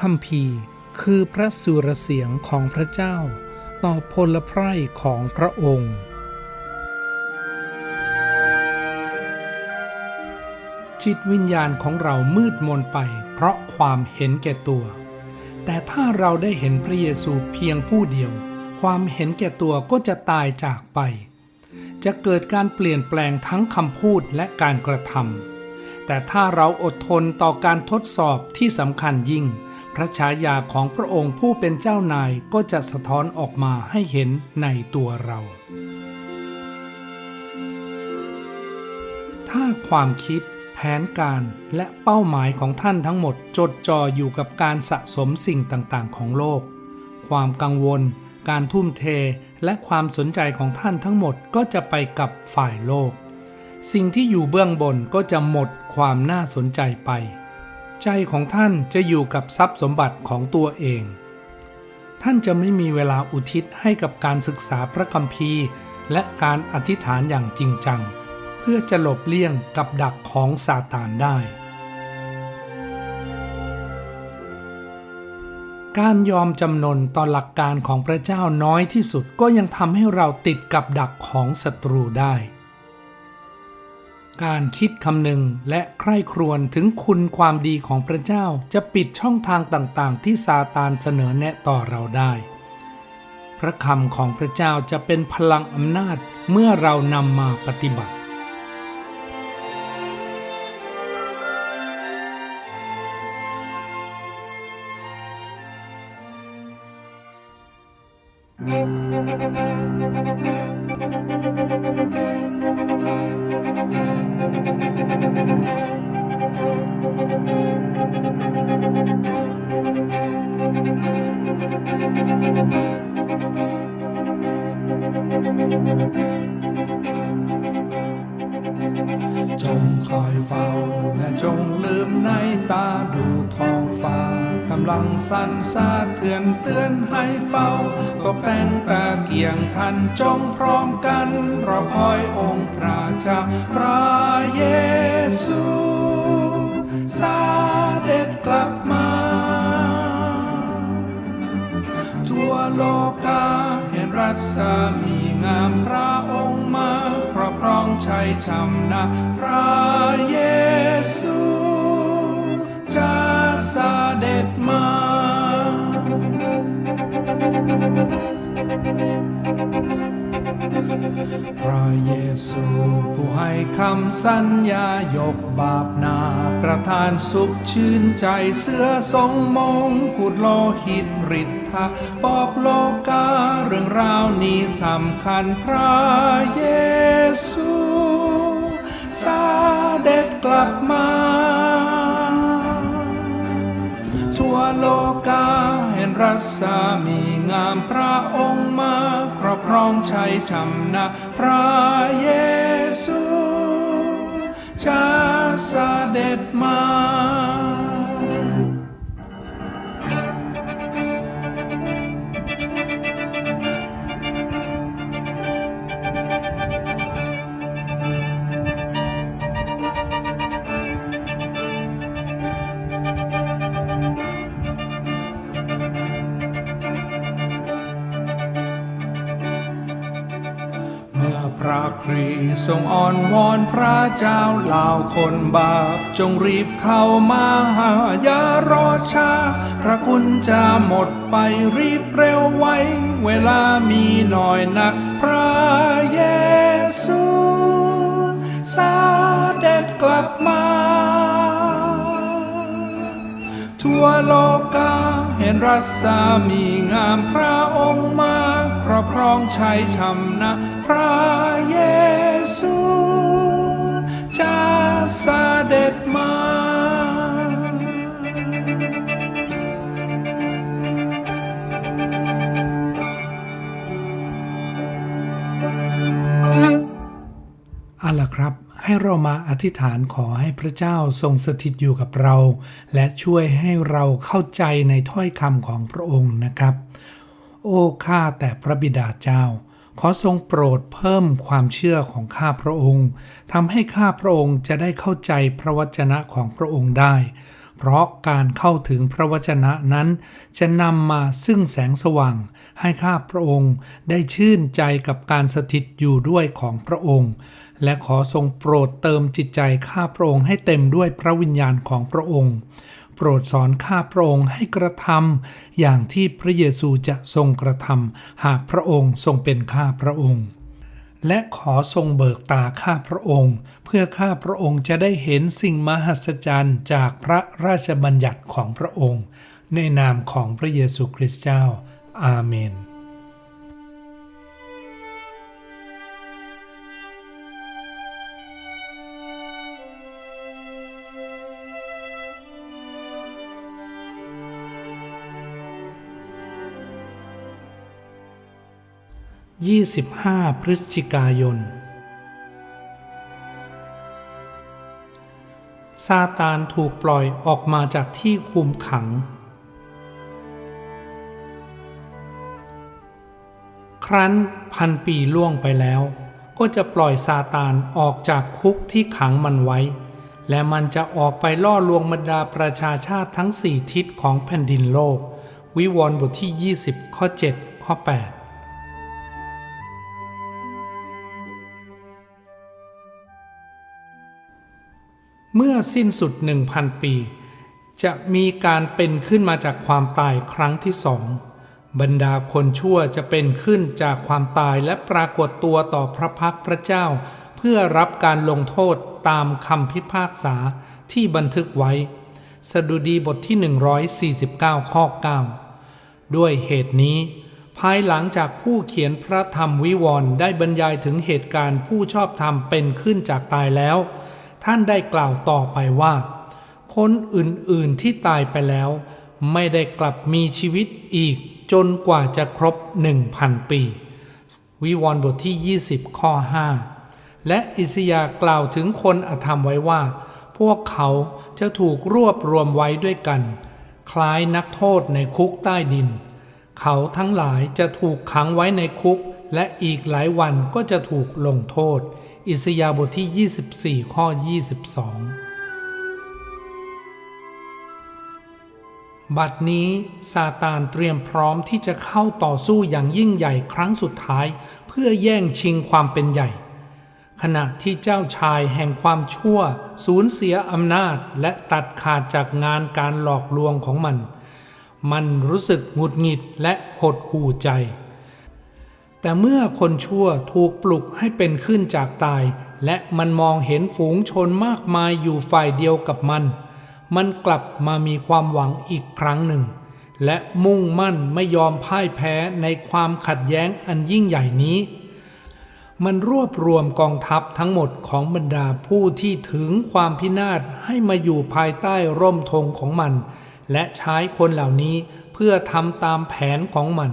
คัมภีร์คือพระสุรเสียงของพระเจ้า ต่อพลไพร่ของพระองค์ จิตวิญญาณของเรามืดมนไปเพราะความเห็นแก่ตัว แต่ถ้าเราได้เห็นพระเยซูเพียงผู้เดียว ความเห็นแก่ตัวก็จะตายจากไป จะเกิดการเปลี่ยนแปลงทั้งคำพูดและการกระทำแต่ถ้าเราอดทนต่อการทดสอบที่สำคัญยิ่ง ระฉายาของพระองค์ผู้เป็นเจ้านายก็จะสะท้อนออกมาให้เห็นในตัวเรา ถ้าความคิด แผนการและเป้าหมายของท่านทั้งหมดจดจ่ออยู่กับการสะสมสิ่งต่างๆ ของโลก ความกังวล การทุ่มเท และความสนใจของท่านทั้งหมดก็จะไปกับฝ่ายโลก สิ่งที่อยู่เบื้องบนก็จะหมดความน่าสนใจไป ใจของท่านจะอยู่กับทรัพย์สมบัติของตัวเอง ท่านจะไม่มีเวลาอุทิศให้กับการศึกษาพระคัมภีร์ และการอธิษฐานอย่างจริงจัง เพื่อจะหลบเลี่ยงกับดักของซาตานได้ การยอมจำนนต่อหลักการของพระเจ้าน้อยที่สุดก็ยังทำให้เราติดกับดักของศัตรูได้ การคิดคำนึงและใคร่ครวญถึงคุณความดีของพระเจ้าจะปิดช่องทางต่างๆ ที่ซาตานเสนอแนะต่อเราได้ พระคำของพระเจ้าจะเป็นพลังอำนาจเมื่อเรานำมาปฏิบัติ จงคอยเฝ้าและจงลืมในตาดูท้องฟ้า กำลังสั่นสาเทือนเตือนให้เฝ้า ตกแต่งตะเกียงทันจงพร้อมกันรอคอยองค์พระเจ้าพระเยซูเด็จกลับมา ทั่วโลกาเห็นรัศมีงามพระองค์มาครอบครองชัยชำนะพระเยซู คำสัญญายกบาปนาประทานสุขชื่นใจเสื้อทรงมงกุฎโลหิตฤทธาบอกโลกาเรื่องราวนี้สำคัญพระเยซูเด็จกลับมา ทั่วโลกาเห็นรัศมีงามพระองค์มาครอบครองชัยชำนะพระเยซู จะเสด็จมา พระคริสต์ทรงอ่อนวอนพระเจ้าเหล่าคนบาป จงรีบเข้ามาหาอย่ารอช้า พระคุณจะหมดไปรีบเร็วไว้ เวลามีน้อยนัก พระเยซูเด็จกลับ ทั่วโลกาเห็นรัศมีงามพระองค์มาครอบครองชัยชำนะพระเยซูจะเสด็จมาอะล่ะครับ ให้เรามาอธิษฐานขอให้พระเจ้าทรงสถิตอยู่กับเรา และช่วยให้เราเข้าใจในถ้อยคำของพระองค์นะครับ โอ้ข้าแต่พระบิดาเจ้า ขอทรงโปรดเพิ่มความเชื่อของข้าพระองค์ทำให้ข้าพระองค์จะได้เข้าใจพระวจนะของพระองค์ได้ เพราะการเข้าถึงพระวจนะนั้น จะนำมาซึ่งแสงสว่าง ให้ข้าพระองค์ได้ชื่นใจกับการสถิตอยู่ด้วยของพระองค์ และขอทรงโปรดเติมจิตใจข้าพระองค์ให้เต็มด้วยพระวิญญาณของพระองค์ โปรดสอนข้าพระองค์ให้กระทำอย่างที่พระเยซูจะทรงกระทำหากพระองค์ทรงเป็นข้าพระองค์ และขอทรงเบิกตาข้าพระองค์ เพื่อข้าพระองค์จะได้เห็นสิ่งมหัศจรรย์จากพระราชบัญญัติของพระองค์ ในนามของพระเยซูคริสต์เจ้า อาเมน 25 พฤศจิกายน ซาตานถูกปล่อยออกมาจากที่คุมขัง ครั้นพันปีล่วงไปแล้ว ก็จะปล่อยซาตานออกจากคุกที่ขังมันไว้ และมันจะออกไปล่อลวงบรรดาประชาชาติทั้งสี่ทิศของแผ่นดินโลก วิวรณ์บทที่ 20 ข้อ 7 ข้อ 8 เมื่อสิ้นสุดหนึ่งพันปี จะมีการเป็นขึ้นมาจากความตายครั้งที่สอง บรรดาคนชั่วจะเป็นขึ้นจากความตายและปรากฏตัวต่อพระพักพระเจ้า เพื่อรับการลงโทษตามคำพิพากษาที่บันทึกไว้ สดุดีบทที่ 149 ข้อ 9 ด้วยเหตุนี้ ภายหลังจากผู้เขียนพระธรรมวิวรณ์ได้บรรยายถึงเหตุการณ์ผู้ชอบธรรมเป็นขึ้นจากตายแล้ว ท่านได้กล่าวต่อไปว่า คนอื่นๆที่ตายไปแล้ว ไม่ได้กลับมีชีวิตอีกจนกว่าจะครบหนึ่งพันปี วิวรณ์บทที่ 20 ข้อ 5 และอิสยากล่าวถึงคนอธรรมไว้ว่า พวกเขาจะถูกรวบรวมไว้ด้วยกัน คล้ายนักโทษในคุกใต้ดิน เขาทั้งหลายจะถูกขังไว้ในคุก และอีกหลายวันก็จะถูกลงโทษ อิสยาบทที่ 24 ข้อ 22 บัดนี้ซาตานเตรียมพร้อมที่จะเข้าต่อสู้อย่างยิ่งใหญ่ครั้งสุดท้าย เพื่อแย่งชิงความเป็นใหญ่ ขณะที่เจ้าชายแห่งความชั่ว สูญเสียอำนาจและตัดขาดจากงานการหลอกลวงของมัน มันรู้สึกหงุดหงิดและหดหู่ใจ แต่เมื่อคนชั่วถูกปลุกให้เป็นขึ้นจากตาย และมันมองเห็นฝูงชนมากมายอยู่ฝ่ายเดียวกับมัน มันกลับมามีความหวังอีกครั้งหนึ่ง และมุ่งมั่นไม่ยอมพ่ายแพ้ในความขัดแย้งอันยิ่งใหญ่นี้ มันรวบรวมกองทัพทั้งหมดของบรรดาผู้ที่ถึงความพินาศให้มาอยู่ภายใต้ร่มธงของมัน และใช้คนเหล่านี้เพื่อทำตามแผนของมัน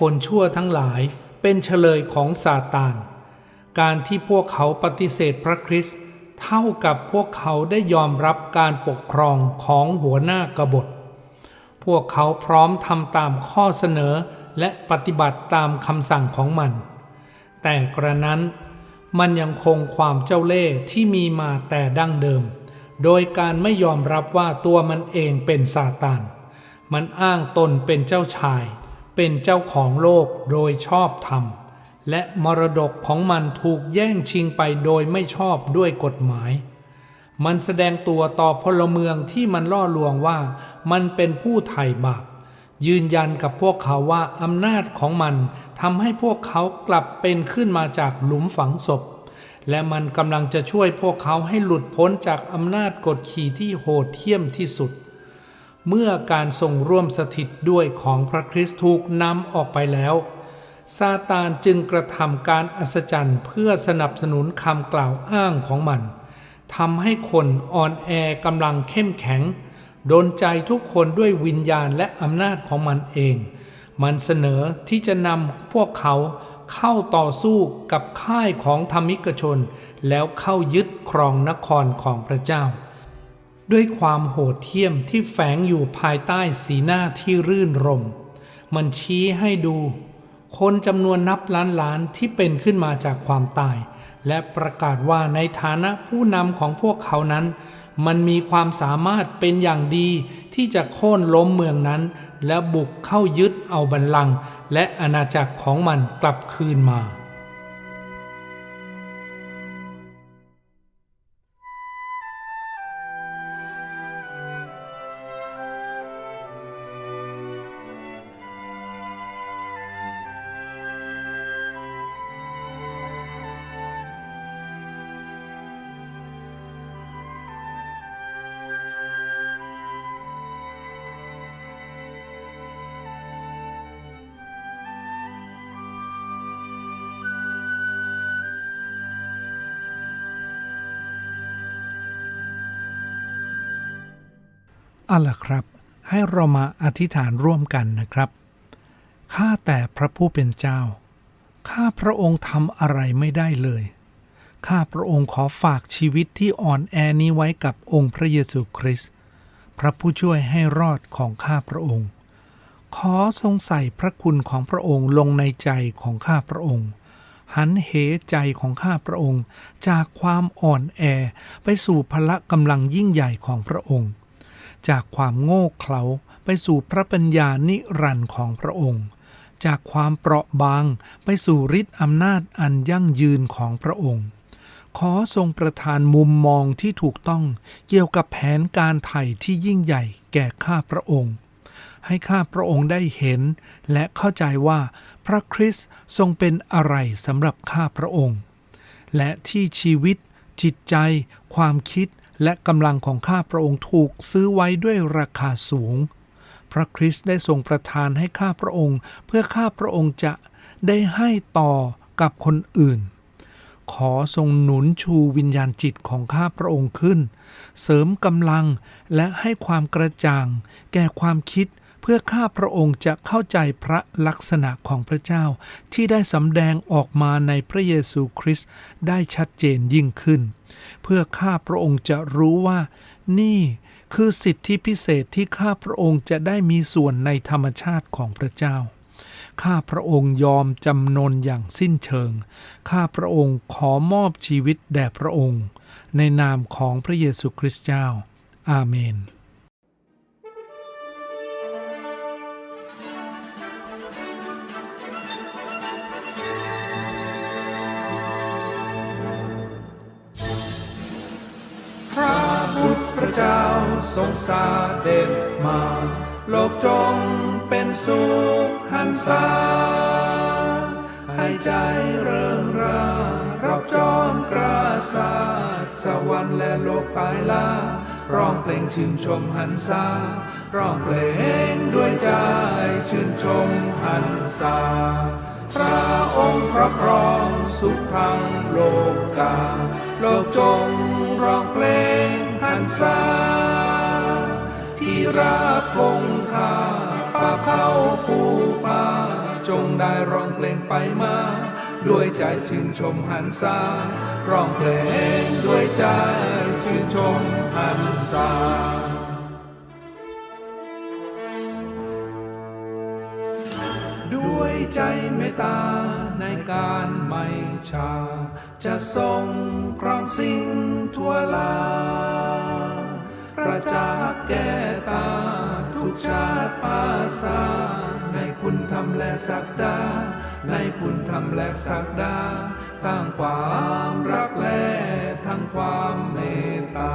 คนชั่วทั้งหลายเป็นเฉลยของซาตาน การที่พวกเขาปฏิเสธพระคริสต์เท่ากับพวกเขาได้ยอมรับการปกครองของหัวหน้ากบฏ พวกเขาพร้อมทำตามข้อเสนอและปฏิบัติตามคำสั่งของมัน แต่กระนั้นมันยังคงความเจ้าเล่ห์ที่มีมาแต่ดั้งเดิม โดยการไม่ยอมรับว่าตัวมันเองเป็นซาตาน มันอ้างตนเป็นเจ้าชาย เป็นเจ้าของโลกโดยชอบธรรม และมรดกของมันถูกแย่งชิงไปโดยไม่ชอบด้วยกฎหมาย มันแสดงตัวต่อพลเมืองที่มันล่อลวงว่ามันเป็นผู้ไถ่บาปยืนยันกับพวกเขาว่าอำนาจของมันทำให้พวกเขากลับเป็นขึ้นมาจากหลุมฝังศพ และมันกำลังจะช่วยพวกเขาให้หลุดพ้นจากอำนาจกดขี่ที่โหดเหี้ยมที่สุด เมื่อการทรงร่วมสถิตด้วยของพระคริสต์ถูกนำออกไปแล้ว ซาตานจึงกระทำการอัศจรรย์เพื่อสนับสนุนคำกล่าวอ้างของมันทำให้คนอ่อนแอกำลังเข้มแข็ง โดนใจทุกคนด้วยวิญญาณและอำนาจของมันเอง มันเสนอที่จะนำพวกเขาเข้าต่อสู้กับค่ายของธรรมิกชน แล้วเข้ายึดครองนครของพระเจ้า ด้วยความโหดเหี้ยมที่แฝงอยู่ภายใต้สีหน้าที่รื่นรม มันชี้ให้ดู คนจำนวนนับล้านล้านที่เป็นขึ้นมาจากความตาย และประกาศว่าในฐานะผู้นำของพวกเขานั้น มันมีความสามารถเป็นอย่างดีที่จะโค่นล้มเมืองนั้น และบุกเข้ายึดเอาบัลลังก์และอาณาจักรของมันกลับคืนมา เอาล่ะครับ ให้เรามาอธิษฐานร่วมกันนะครับ ข้าแต่พระผู้เป็นเจ้า ข้าพระองค์ทำอะไรไม่ได้เลย ข้าพระองค์ขอฝากชีวิตที่อ่อนแอนี้ไว้กับองค์พระเยซูคริสต์ พระผู้ช่วยให้รอดของข้าพระองค์ ขอทรงใส่พระคุณของพระองค์ลงในใจของข้าพระองค์หันเหใจของข้าพระองค์ จากความอ่อนแอไปสู่พละกำลังยิ่งใหญ่ของพระองค์ จากความโง่เขลาไปสู่พระปัญญานิรันดร์ของพระองค์ จากความเปราะบางไปสู่ฤทธิอำนาจอันยั่งยืนของพระองค์ ขอทรงประทานมุมมองที่ถูกต้องเกี่ยวกับแผนการไถ่ที่ยิ่งใหญ่แก่ข้าพระองค์ ให้ข้าพระองค์ได้เห็น และเข้าใจว่าพระคริสต์ทรงเป็นอะไรสำหรับข้าพระองค์ และที่ชีวิตจิตใจ ความคิด และกำลังของข้าพระองค์ถูกซื้อไว้ด้วยราคาสูง พระคริสต์ได้ทรงประทานให้ข้าพระองค์ เพื่อข้าพระองค์จะได้ให้ต่อกับคนอื่น ขอทรงหนุนชูวิญญาณจิตของข้าพระองค์ขึ้น เสริมกำลังและให้ความกระจ่าง แก่ความคิดเพื่อข้าพระองค์จะเข้าใจพระลักษณะของพระเจ้าที่ได้สำแดงออกมาในพระเยซูคริสต์ได้ชัดเจนยิ่งขึ้น เพื่อข้าพระองค์จะรู้ว่า นี่คือสิทธิพิเศษที่ข้าพระองค์จะได้มีส่วนในธรรมชาติของพระเจ้า ข้าพระองค์ยอมจำนนอย่างสิ้นเชิง ข้าพระองค์ขอมอบชีวิตแด่พระองค์ ในนามของพระเยซูคริสต์เจ้า อาเมน จ้าทรงสาเด็จมา โลกจงเป็นสุขหันษาให้ใจเริงรารับจอมกราสาสวรรค์และโลกภายลาร้องเพลงชื่นชมหันษาร้องเพลงด้วยใจชื่นชมหันษาพระองค์พระครองสุขทั้งโลกกา โลกจงร้องเพลงหันษา รักคงคาป่าเขาปูป่าจงได้ร้องเพลงไปมา ด้วยใจชื่นชมหันษาร้องเพลงด้วยใจชื่นชมหันษาด้วยใจเมตตาในการไม่ชา จะทรงครองสิ่งทั่วลา พระจากแก่ตา ทุกชาติปาสาในคุณธรรมและศักดา ในคุณธรรมและศักดาทั้งความรักและทั้งความเมตตา